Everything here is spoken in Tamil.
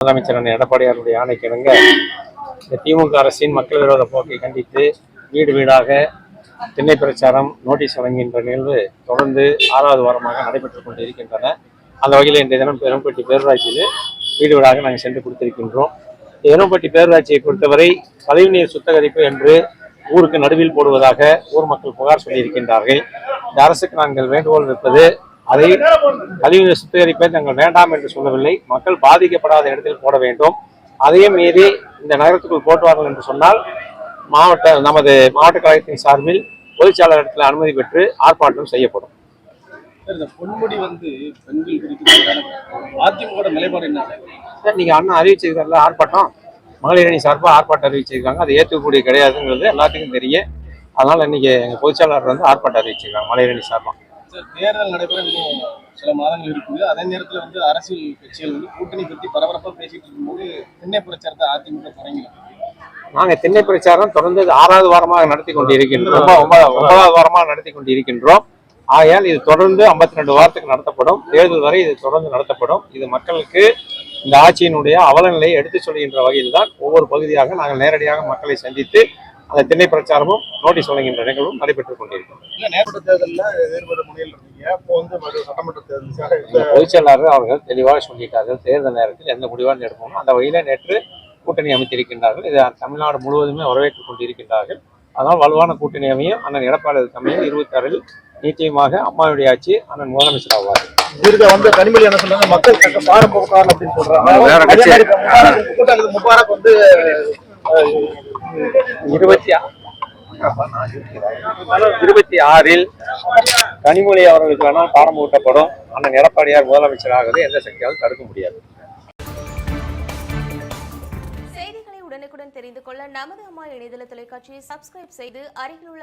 முதலமைச்சர் எடப்பாடியாருடைய ஆணைக்கிணங்க இந்த திமுக அரசின் மக்கள் விரோத போக்கை கண்டித்து வீடு வீடாக திண்ணை பிரச்சாரம் நோட்டீஸ் வழங்குகின்ற நிகழ்வு தொடர்ந்து ஆறாவது வாரமாக நடைபெற்றுக் கொண்டு இருக்கின்றன அந்த வகையில் இன்றைய தினம் பெரும்பட்டி பேரூராட்சியில் வீடு வீடாக நாங்கள் சென்று கொடுத்திருக்கின்றோம். எரும்பட்டி பேரூராட்சியை பொறுத்தவரை கழிவுநீர் சுத்தகரிப்பு என்று ஊருக்கு நடுவில் போடுவதாக ஊர் மக்கள் புகார் சொல்லியிருக்கின்றார்கள். இந்த அரசுக்கு நாங்கள் வேண்டுகோள் வைப்பது அதை கழிவுநீர் சுத்திகரிப்பை நாங்கள் வேண்டாம் என்று சொல்லவில்லை. மக்கள் பாதிக்கப்படாத இடத்தில் போட வேண்டும். அதையும் மீறி இந்த நகரத்துக்குள் போட்டுவார்கள் என்று சொன்னால் மாவட்ட நமது மாவட்ட கழகத்தின் சார்பில் பொதுச்செயலாளர் இடத்தில் அனுமதி பெற்று ஆர்ப்பாட்டம் செய்யப்படும். சார் இந்த பொன்முடி வந்து பெண்கள் குறித்து அதிமுக நிலைப்பாடு என்ன? சார் நீங்க அண்ணன் அறிவிச்சிருக்காருல ஆர்ப்பாட்டம்? மகளிர் அணி சார்பாக ஆர்ப்பாட்டம் அறிவிச்சிருக்காங்க. அது ஏற்றுக்கக்கூடிய கிடையாதுங்கிறது எல்லாத்துக்கும் தெரியும். அதனால இன்னைக்கு எங்க பொதுச்செயலாளர் வந்து ஆர்ப்பாட்டம் அறிவிச்சிருக்காங்க மகளிர் அணி சார்பாக. சார் தேர்தல் நடைபெற இன்னும் சில மாதங்கள் இருக்குது. அதே நேரத்தில் வந்து அரசியல் கட்சிகள் வந்து கூட்டணி பற்றி பரபரப்பாக பேசிட்டு இருக்கும்போது திண்ணை பிரச்சாரத்தை அதிமுக தொடங்கிடும் நாங்க திண்ணை பிரச்சாரம் தொடர்ந்து ஆறாவது வாரமாக நடத்தி கொண்டு இருக்கின்றோம் ஒன்ப- ஒன்ப- ஒன்பதாவது வாரமாக நடத்தி கொண்டு இருக்கின்றோம் ஆகையால் இது தொடர்ந்து 52 ரெண்டு வாரத்துக்கு நடத்தப்படும். தேர்தல் வரை இது தொடர்ந்து நடத்தப்படும். இது மக்களுக்கு இந்த ஆட்சியினுடைய அவலநிலையை எடுத்துச் சொல்கின்ற வகையில் தான் ஒவ்வொரு பகுதியாக நாங்கள் நேரடியாக மக்களை சந்தித்து அந்த திண்ணை பிரச்சாரமும் நோட்டீஸ் வழங்குகின்ற நிகழ்வும் நடைபெற்றுக் கொண்டிருக்கிறோம் இல்லை நேற்று தேர்தலில் வேறுபட முறையில் இருக்கீங்க. அப்போ வந்து மறு சட்டமன்ற தேர்தலுக்காக இந்த பொதுச்செயலாளர் அவர்கள் தெளிவாக சொல்லிட்டார்கள் தேர்தல் நேரத்தில் எந்த முடிவாக எடுக்கணும் அந்த வகையில் நேற்று கூட்டணி அமைத்திருக்கின்றார்கள். இதை தமிழ்நாடு முழுவதுமே வரவேற்றுக் கொண்டிருக்கின்றார்கள். அதனால் வலுவான கூட்டணி அமையும். அண்ணன் எடப்பாடி தமிழில் இருபத்தி ஆறில் நிச்சயமாக அம்மாவுடைய ஆட்சி அண்ணன் முதலமைச்சர் ஆவார். இருக்க வந்து கனிமொழி என்ன சொல்றாங்க? மக்கள் தக்க பாரம் போக்காரன் அப்படின்னு சொல்றாங்க. இருபத்தி இருபத்தி ஆறில் கனிமொழி அவர்களுக்கு வேணால் பாடம் ஊட்டப்படும் அண்ணன் எடப்பாடியார் முதலமைச்சராகவே எந்த சக்தியாலும் தடுக்க முடியாது. செய்திகளை உடனுக்குடன் தெரிந்து கொள்ள நமது அம்மா இணையதள தொலைக்காட்சியை சப்ஸ்கிரைப் செய்து அருகில் உள்ள